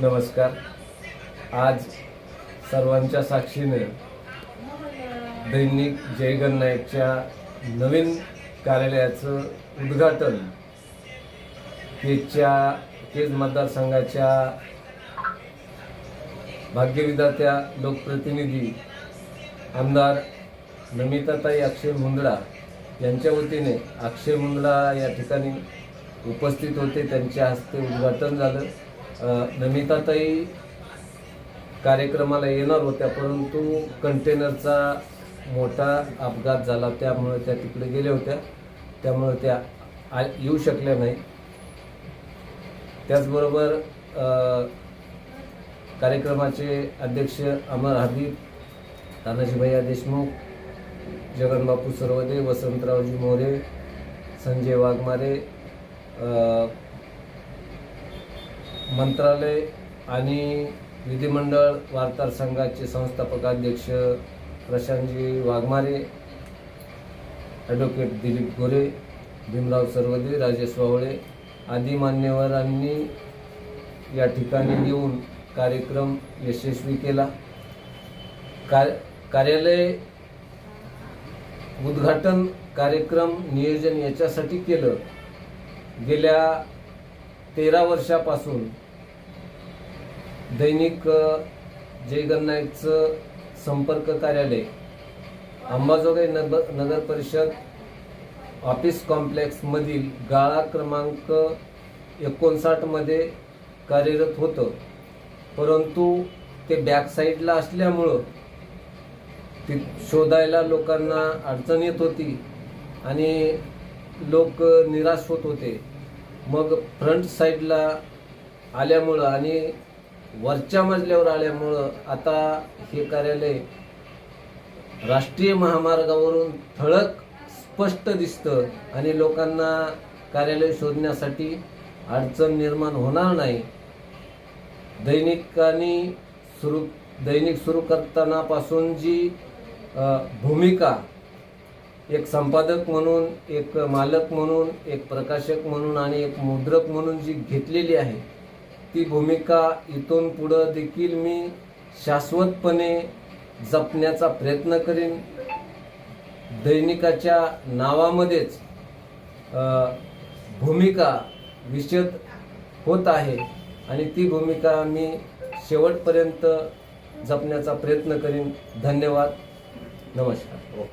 नमस्कार. आज सर्वांच्या साक्षीने दैनिक जयगण नाईकच्या नवीन कार्यालयाचं उद्घाटन केजच्या केज मतदारसंघाच्या भाग्यविधात्या लोकप्रतिनिधी आमदार नमिताताई अक्षय मुंदडा यांच्या वतीने अक्षय मुंदडा या ठिकाणी उपस्थित होते. त्यांच्या हस्ते उद्घाटन झालं. नमिताताई कार्यक्रमाला येणार होत्या परंतु कंटेनरचा मोठा अपघात झाला त्यामुळे त्या तिकडे गेल्या होत्या. त्यामुळे त्या आ येऊ शकल्या नाही. त्याचबरोबर कार्यक्रमाचे अध्यक्ष अमर हबीब तानाजीभैया देशमुख जगनबापू सरवदे वसंतरावजी मोरे संजय वाघमारे मंत्रालय आणि विधिमंडळ वार्ताहर संघाचे संस्थापक अध्यक्ष प्रशांतजी वाघमारे ॲडव्होकेट दिलीप गोरे भीमराव सरवदे राजेश वावळे आदी मान्यवरांनी या ठिकाणी येऊन कार्यक्रम यशस्वी केला. कार कार्यालय उद्घाटन कार्यक्रम नियोजन याच्यासाठी केलं. गेल्या तेरा वर्षापासून दैनिक जयगन्नाईकचं संपर्क कार्यालय अंबाजोगाई नगर नगर परिषद ऑफिस कॉम्प्लेक्समधील गाळा क्रमांक एकोणसाठमध्ये कार्यरत होतं. परंतु ते बॅक साईडला असल्यामुळं ती शोधायला लोकांना अडचण येत होती आणि लोक निराश होत होते. मग फ्रंट साईडला आल्यामुळं आणि वरच्या मजल्यावर आल्यामुळं आता हे कार्यालय राष्ट्रीय महामार्गावरून ठळक स्पष्ट दिसतं आणि लोकांना कार्यालय शोधण्यासाठी अडचण निर्माण होणार नाही. दैनिकांनी सुरू दैनिक सुरू करतानापासून जी भूमिका एक संपादक म्हणून एक मालक म्हणून एक प्रकाशक म्हणून आणि एक मुद्रक म्हणून जी घेतलेली आहे ती भूमिका इथून पुढं देखील मी शाश्वतपणे जपण्याचा प्रयत्न करीन. दैनिकाच्या नावामध्येच भूमिका विशद होत आहे आणि ती भूमिका मी शेवटपर्यंत जपण्याचा प्रयत्न करीन. धन्यवाद. नमस्कार.